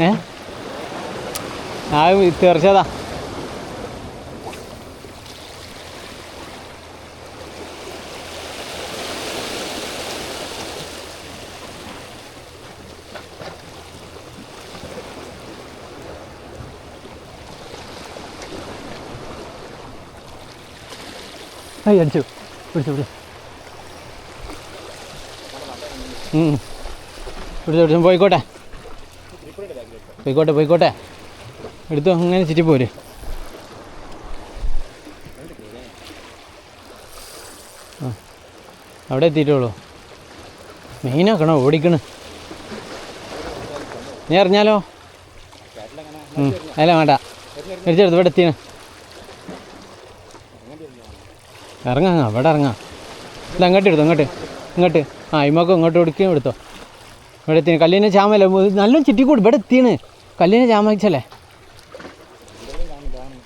ഏ? ആ തീർച്ചയാതാ ഏയ് അടിച്ചു. പിടിച്ചു പിടിച്ചു. പിടിച്ചു പിടിച്ചു പോയിക്കോട്ടെ. പോയിക്കോട്ടെ പോയിക്കോട്ടെ. എടുത്തു അങ്ങനെ ചുറ്റി പോര്. അവിടെ എത്തിയിട്ടുള്ളൂ. മെയിനാക്കണോ ഓടിക്കണ്? നീ അറിഞ്ഞാലോ? അല്ല വേണ്ട. എരിച്ചെടുത്ത് ഇവിടെ എത്തിയാണ് ഇറങ്ങാം അവിടെ ഇറങ്ങാം. ഇല്ല അങ്ങോട്ട് എടുത്തോ അങ്ങോട്ട് ഇങ്ങോട്ട്. ആ ഇമ്മക്ക് ഇങ്ങോട്ട് കൊടുക്കുകയും എടുത്തോ. ഇവിടെ എത്തിന്. കല്ലിനെ ചാമല്ലേ നല്ല ചിറ്റിക്കൂട്. ഇവിടെ എത്തിയാണ് കല്ലിനെ ചാമച്ചല്ലേ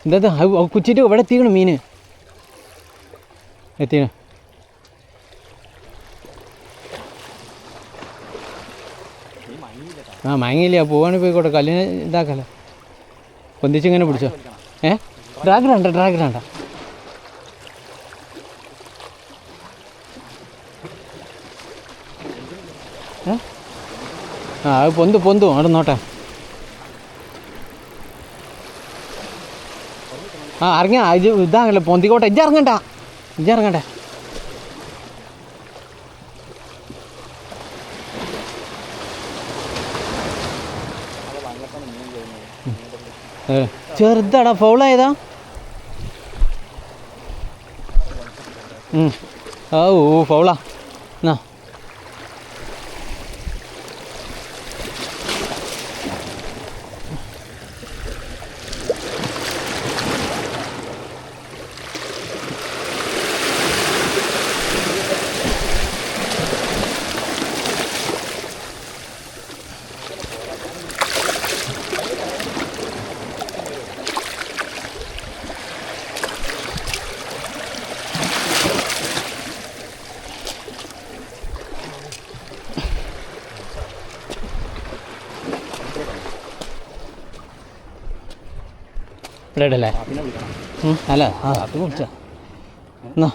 എന്താ കുച്ചിട്ട് ഇവിടെ എത്തിക്കണം മീന്. എത്തിയാണ് ആ മയങ്ങിയില്ല? പോവാണ് പോയിക്കോട്ടെ കല്ലിനെ ഇതാക്കല്ലേ? പൊന്തിച്ചിങ്ങനെ പിടിച്ചോ? ഏ? ഡ്രാഗൺ വേണ്ട ഡ്രാഗൺ വേണ്ട ഏ? ആ അത് പൊന്തു പൊന്തു. അവിടെ നോട്ടെ. ആ അറിഞ്ഞാ ഇത് ഇതാകല്ലേ പൊന്തിക്കോട്ടെ. ഇജ്ജ ഇറങ്ങണ്ട. ഇജ്ജ ഇറങ്ങണ്ടേ. ചെറുതാടാ. ഫൗളായതാ. ഓ ഫൗളാ. എന്നാ. ഇവിടെ ഉം, അല്ല? ആ. അത് എന്നാ?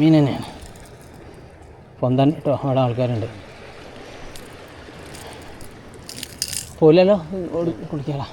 മീൻ തന്നെയാണ്. പൊന്താൻ കേട്ടോ അവിടെ ആൾക്കാരുണ്ട്. പോലല്ലോ കുടിക്കാളാ